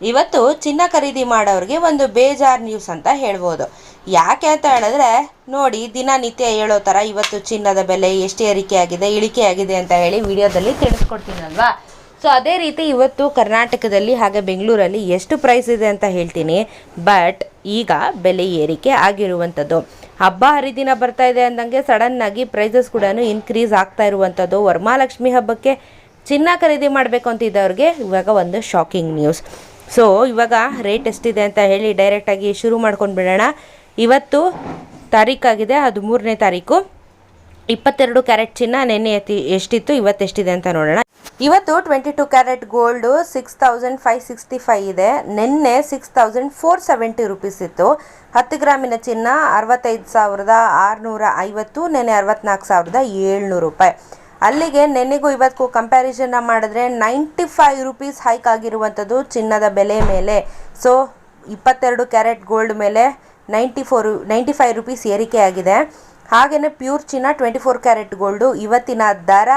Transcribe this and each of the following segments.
ಇವತ್ತು ಚಿನ್ನ ಖರೀದಿ ಮಾಡೋರಿಗೆ ಒಂದು ಬೇಜಾರ್ ನ್ಯೂಸ್ ಅಂತ ಹೇಳ್ಬೋದು. ಯಾಕೆ ಅಂತ ಹೇಳಿದ್ರೆ, ನೋಡಿ, ದಿನನಿತ್ಯ ಹೇಳೋ ಥರ ಇವತ್ತು ಚಿನ್ನದ ಬೆಲೆ ಎಷ್ಟು ಏರಿಕೆ ಆಗಿದೆ ಇಳಿಕೆ ಆಗಿದೆ ಅಂತ ಹೇಳಿ ವಿಡಿಯೋದಲ್ಲಿ ತಿಳಿಸ್ಕೊಡ್ತೀನಲ್ವಾ? ಸೊ ಅದೇ ರೀತಿ ಇವತ್ತು ಕರ್ನಾಟಕದಲ್ಲಿ ಹಾಗೆ ಬೆಂಗಳೂರಲ್ಲಿ ಎಷ್ಟು ಪ್ರೈಸ್ ಇದೆ ಅಂತ ಹೇಳ್ತೀನಿ. ಬಟ್ ಈಗ ಬೆಲೆ ಏರಿಕೆ ಆಗಿರುವಂಥದ್ದು. ಹಬ್ಬ ಹರಿದಿನ ಬರ್ತಾ ಇದೆ ಅಂದಂಗೆ ಸಡನ್ನಾಗಿ ಪ್ರೈಸಸ್ ಕೂಡ ಇನ್ಕ್ರೀಸ್ ಆಗ್ತಾ ಇರುವಂಥದ್ದು. ವರ್ಮಾಲಕ್ಷ್ಮಿ ಹಬ್ಬಕ್ಕೆ ಚಿನ್ನ ಖರೀದಿ ಮಾಡಬೇಕು ಅಂತಿದ್ದವ್ರಿಗೆ ಇವಾಗ ಒಂದು ಶಾಕಿಂಗ್ ನ್ಯೂಸ್ ಸೊ ಇವಾಗ ರೇಟ್ ಎಷ್ಟಿದೆ ಅಂತ ಹೇಳಿ ಡೈರೆಕ್ಟಾಗಿ ಶುರು ಮಾಡ್ಕೊಂಡು ಬಿಡೋಣ. ಇವತ್ತು ತಾರೀಕಾಗಿದೆ ಅದು ಮೂರನೇ ತಾರೀಕು ಇಪ್ಪತ್ತೆರಡು ಕ್ಯಾರೆಟ್ ಚಿನ್ನ ನೆನ್ನೆ ಎತ್ತಿ ಎಷ್ಟಿತ್ತು ಇವತ್ತೆಷ್ಟಿದೆ ಅಂತ ನೋಡೋಣ. ಇವತ್ತು twenty two carat gold six thousand five sixty five ಇದೆ. ನಿನ್ನೆ six thousand four seventy rupees ಇತ್ತು. ಹತ್ತು ಗ್ರಾಮಿನ ಚಿನ್ನ ಅರವತ್ತೈದು ಸಾವಿರದ ಆರುನೂರ ಐವತ್ತು, ನೆನ್ನೆ ಅರವತ್ನಾಲ್ಕು ಸಾವಿರದ ಏಳ್ನೂರು ರೂಪಾಯಿ. ಅಲ್ಲಿಗೆ ನೆನ್ನೆಗೂ ಇವತ್ತಿಗೂ ಕಂಪ್ಯಾರಿಸನ್ನ ಮಾಡಿದ್ರೆ ನೈಂಟಿ ಫೈವ್ ರುಪೀಸ್ ಹೈಕ್ ಆಗಿರುವಂಥದ್ದು ಚಿನ್ನದ ಬೆಲೆ ಮೇಲೆ. ಸೊ ಇಪ್ಪತ್ತೆರಡು ಕ್ಯಾರೆಟ್ ಗೋಲ್ಡ್ ಮೇಲೆ ninety four ninety five rupees ಏರಿಕೆ ಆಗಿದೆ. ಹಾಗೆಯೇ ಪ್ಯೂರ್ ಚಿನ್ನ ಟ್ವೆಂಟಿ ಫೋರ್ ಕ್ಯಾರೆಟ್ ಗೋಲ್ಡು ಇವತ್ತಿನ ದರ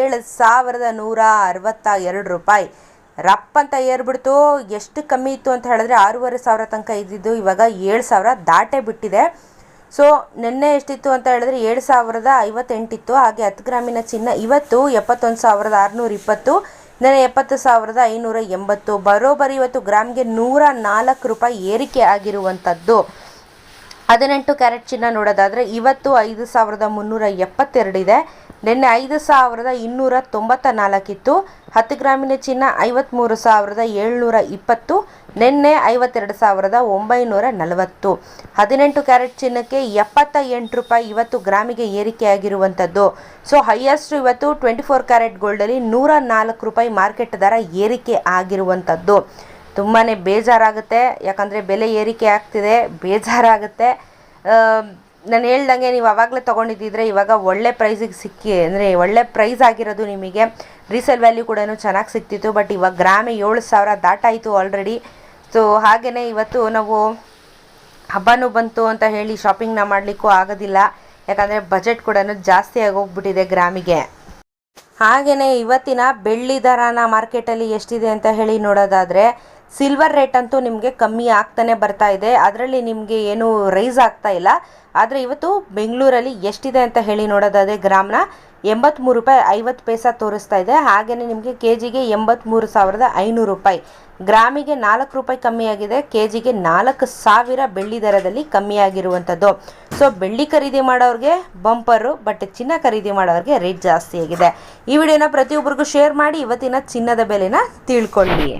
ಏಳು ಸಾವಿರದ ನೂರ ಅರವತ್ತ ಎರಡು ರೂಪಾಯಿ. ರಪ್ ಅಂತ ಏರ್ಬಿಡ್ತು. ಎಷ್ಟು ಕಮ್ಮಿ ಇತ್ತು ಅಂತ ಹೇಳಿದ್ರೆ ಆರೂವರೆ ಸಾವಿರ ತನಕ ಇದ್ದಿದ್ದು ಇವಾಗ ಏಳು ಸಾವಿರ ದಾಟೇ ಬಿಟ್ಟಿದೆ. ಸೊ ನಿನ್ನೆ ಎಷ್ಟಿತ್ತು ಅಂತ ಹೇಳಿದ್ರೆ ಏಳು ಸಾವಿರದ ಐವತ್ತೆಂಟಿತ್ತು. ಹಾಗೆ ಹತ್ತು ಗ್ರಾಮಿನ ಚಿನ್ನ ಇವತ್ತು ಎಪ್ಪತ್ತೊಂದು ಸಾವಿರದ ಆರುನೂರ ಇಪ್ಪತ್ತು ನೆನೆ ಎಪ್ಪತ್ತು ಸಾವಿರದ ಐನೂರ ಎಂಬತ್ತು. ಬರೋಬ್ಬರಿ ಇವತ್ತು ಗ್ರಾಮ್ಗೆ ನೂರ ನಾಲ್ಕು ರೂಪಾಯಿ ಏರಿಕೆ ಆಗಿರುವಂಥದ್ದು. ಹದಿನೆಂಟು ಕ್ಯಾರೆಟ್ ಚಿನ್ನ ನೋಡೋದಾದರೆ ಇವತ್ತು ಐದು ಸಾವಿರದ ಮುನ್ನೂರ ಎಪ್ಪತ್ತೆರಡಿದೆ ನಿನ್ನೆ ಐದು ಸಾವಿರದ ಇನ್ನೂರ ತೊಂಬತ್ತ ನಾಲ್ಕಿತ್ತು. ಹತ್ತು ಗ್ರಾಮಿನ ಚಿನ್ನ ಐವತ್ತ್ಮೂರು ಸಾವಿರದ ಏಳ್ನೂರ ಇಪ್ಪತ್ತು, ನಿನ್ನೆ ಐವತ್ತೆರಡು ಸಾವಿರದ ಒಂಬೈನೂರ ನಲವತ್ತು. ಹದಿನೆಂಟು ಕ್ಯಾರೆಟ್ ಚಿನ್ನಕ್ಕೆ ಎಪ್ಪತ್ತ ಎಂಟು ರೂಪಾಯಿ ಇವತ್ತು ಗ್ರಾಮಿಗೆ ಏರಿಕೆ ಆಗಿರುವಂಥದ್ದು ಸೊ, ಹೈಯೆಸ್ಟ್ ಇವತ್ತು ಟ್ವೆಂಟಿ ಫೋರ್ ಕ್ಯಾರೆಟ್ ಗೋಲ್ಡಲ್ಲಿ ನೂರ ನಾಲ್ಕು ರೂಪಾಯಿ ಮಾರ್ಕೆಟ್ ದರ ಏರಿಕೆ ಆಗಿರುವಂಥದ್ದು. ತುಂಬಾ ಬೇಜಾರಾಗುತ್ತೆ. ಯಾಕಂದರೆ ಬೆಲೆ ಏರಿಕೆ ಆಗ್ತಿದೆ. ಬೇಜಾರಾಗುತ್ತೆ. ನಾನು ಹೇಳ್ದಂಗೆ ನೀವು ಆವಾಗಲೇ ತೊಗೊಂಡಿದ್ದಿದ್ರೆ ಇವಾಗ ಒಳ್ಳೆ ಪ್ರೈಸಿಗೆ ಸಿಕ್ಕಿ, ಅಂದರೆ ಒಳ್ಳೆ ಪ್ರೈಸ್ ಆಗಿರೋದು ನಿಮಗೆ. ರೀಸೇಲ್ ವ್ಯಾಲ್ಯೂ ಕೂಡ ಚೆನ್ನಾಗಿ ಸಿಕ್ತಿತ್ತು ಬಟ್ ಇವಾಗ ಗ್ರಾಮೆ ಏಳು ಸಾವಿರ ದಾಟಾಯಿತು ಆಲ್ರೆಡಿ ಸೊ ಹಾಗೆಯೇ ಇವತ್ತು ನಾವು ಹಬ್ಬನೂ ಬಂತು ಅಂತ ಹೇಳಿ ಶಾಪಿಂಗ್ನ ಮಾಡಲಿಕ್ಕೂ ಆಗೋದಿಲ್ಲ. ಯಾಕಂದರೆ ಬಜೆಟ್ ಕೂಡ ಜಾಸ್ತಿ ಆಗೋಗ್ಬಿಟ್ಟಿದೆ ಗ್ರಾಮಿಗೆ. ಹಾಗೆಯೇ ಇವತ್ತಿನ ಬೆಳ್ಳಿ ದರನ ಮಾರ್ಕೆಟಲ್ಲಿ ಎಷ್ಟಿದೆ ಅಂತ ಹೇಳಿ ನೋಡೋದಾದರೆ ಸಿಲ್ವರ್ ರೇಟ್ ಅಂತೂ ನಿಮಗೆ ಕಮ್ಮಿ ಆಗ್ತಾನೆ ಬರ್ತಾ ಇದೆ. ಅದರಲ್ಲಿ ನಿಮಗೆ ಏನು ರೈಸ್ ಆಗ್ತಾ ಇಲ್ಲ. ಆದರೆ ಇವತ್ತು ಬೆಂಗಳೂರಲ್ಲಿ ಎಷ್ಟಿದೆ ಅಂತ ಹೇಳಿ ನೋಡೋದಾದರೆ ಗ್ರಾಮ್ನ ಎಂಬತ್ತ್ಮೂರು ರೂಪಾಯಿ ಐವತ್ತು ಪೈಸಾ ತೋರಿಸ್ತಾ ಇದೆ. ಹಾಗೆಯೇ ನಿಮಗೆ ಕೆ ಜಿಗೆ ಎಂಬತ್ತ್ಮೂರು ಸಾವಿರದ ಐನೂರು ರೂಪಾಯಿ. ಗ್ರಾಮಿಗೆ ನಾಲ್ಕು ರೂಪಾಯಿ ಕಮ್ಮಿಯಾಗಿದೆ ಕೆ ಜಿಗೆ ನಾಲ್ಕು ಸಾವಿರ ಬೆಳ್ಳಿ ದರದಲ್ಲಿ ಕಮ್ಮಿಯಾಗಿರುವಂಥದ್ದು ಸೊ ಬೆಳ್ಳಿ ಖರೀದಿ ಮಾಡೋರಿಗೆ ಬಂಪರು ಬಟ್ ಚಿನ್ನ ಖರೀದಿ ಮಾಡೋರಿಗೆ ರೇಟ್ ಜಾಸ್ತಿಯಾಗಿದೆ ಈ ವಿಡಿಯೋನ ಪ್ರತಿಯೊಬ್ಬರಿಗೂ ಶೇರ್ ಮಾಡಿ, ಇವತ್ತಿನ ಚಿನ್ನದ ಬೆಲೆನ ತಿಳ್ಕೊಳ್ಳಿ.